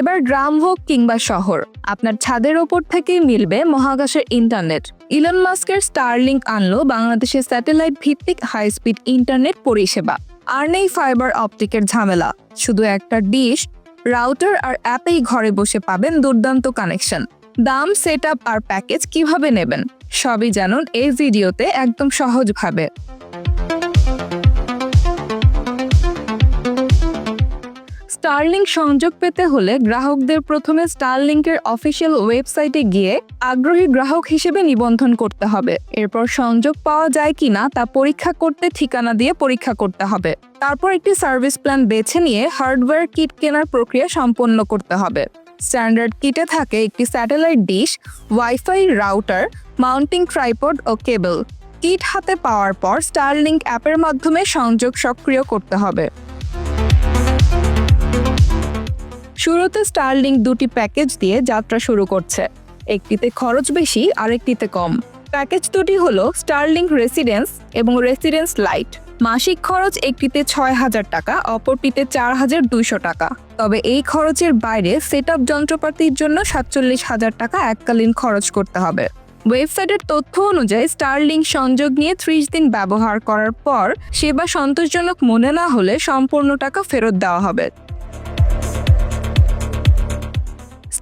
এবার গ্রাম হোক কিংবা শহর, আপনার ছাদের ওপর থেকেই মিলবে মহাকাশের ইন্টারনেট। ইলন মাস্কের স্টারলিংক আনলো বাংলাদেশে স্যাটেলাইট ভিত্তিক হাই স্পিড ইন্টারনেট পরিষেবা। আর নেই ফাইবার অপটিকের ঝামেলা, শুধু একটা ডিশ রাউটার আর অ্যাপেই ঘরে বসে পাবেন দুর্দান্ত কানেকশন দাম সেট আর প্যাকেজ কীভাবে নেবেন, সবই জানুন এই ভিডিওতে একদম সহজভাবে। স্টারলিংক সংযোগ পেতে হলে গ্রাহকদের প্রথমে স্টারলিংকের অফিসিয়াল ওয়েবসাইটে গিয়ে আগ্রহী গ্রাহক হিসেবে নিবন্ধন করতে হবে। এরপর সংযোগ পাওয়া যায় কিনা তা পরীক্ষা করতে ঠিকানা দিয়ে পরীক্ষা করতে হবে। তারপর একটি সার্ভিস প্ল্যান বেছে নিয়ে হার্ডওয়্যার কিট কেনার প্রক্রিয়া সম্পন্ন করতে হবে। স্ট্যান্ডার্ড কিটে থাকে একটি satellite dish wifi router mounting tripod ও কেবল কিট হাতে পাওয়ার পর স্টারলিংক অ্যাপের মাধ্যমে সংযোগ সক্রিয় করতে হবে। শুরুতে স্টারলিংক দুটি প্যাকেজ দিয়ে যাত্রা শুরু করছে। একটিতে খরচ বেশি, আরেকটিতে কম। প্যাকেজ দুটি হলো স্টারলিংক রেসিডেন্স এবং রেসিডেন্স লাইট মাসিক খরচ একটিতে ছয় হাজার টাকা, অপরটিতে চার হাজার দুইশো টাকা। তবে এই খরচের বাইরে সেট আপ যন্ত্রপাতির জন্য সাতচল্লিশ হাজার টাকা এককালীন খরচ করতে হবে। ওয়েবসাইটের তথ্য অনুযায়ী স্টারলিংক সংযোগ নিয়ে ত্রিশ দিন ব্যবহার করার পর সেবা সন্তোষজনক মনে না হলে সম্পূর্ণ টাকা ফেরত দেওয়া হবে।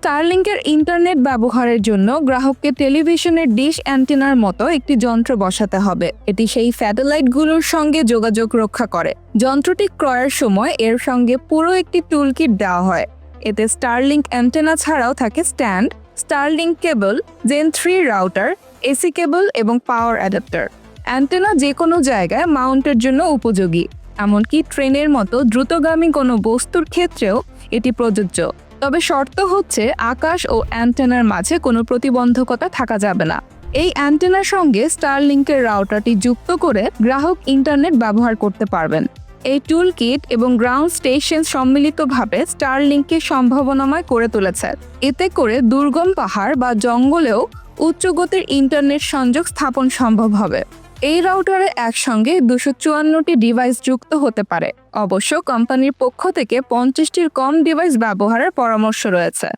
স্টারলিংকের ইন্টারনেট ব্যবহারের জন্য গ্রাহককে টেলিভিশনের ডিশ অ্যান্টেনার মতো একটি যন্ত্র বসাতে হবে। এটি সেই স্যাটেলাইটগুলোর সঙ্গে যোগাযোগ রক্ষা করে। যন্ত্রটি ক্রয়ের সময় এর সঙ্গে পুরো একটি টুলকিট দেওয়া হয়। এতে স্টারলিংক অ্যান্টেনা ছাড়াও থাকে stand Starlink cable gen three router AC cable এবং পাওয়ার অ্যাডাপ্টার অ্যান্টেনা যে কোনো জায়গায় মাউন্টের জন্য উপযোগী। এমনকি ট্রেনের মতো দ্রুতগামী কোনো বস্তুর ক্ষেত্রেও এটি প্রযোজ্য। তবে শর্ত হচ্ছে আকাশ ও অ্যান্টেনার মাঝে কোনো প্রতিবন্ধকতা থাকা যাবে না। এই অ্যান্টেনার সঙ্গে স্টারলিংকের রাউটারটি যুক্ত করে গ্রাহক ইন্টারনেট ব্যবহার করতে পারবেন। এই টুল কিট এবং গ্রাউন্ড স্টেশন সম্মিলিতভাবে স্টারলিংককে সম্ভাবনাময় করে তুলেছে। এতে করে দুর্গম পাহাড় বা জঙ্গলেও উচ্চগতির ইন্টারনেট সংযোগ স্থাপন সম্ভব হবে। এই রাউটারে একসঙ্গে দুশো চুয়ান্নটি ডিভাইস যুক্ত হতে পারে। অবশ্য কোম্পানির পক্ষ থেকে পঞ্চাশটির কম ডিভাইস ব্যবহারের পরামর্শ রয়েছে।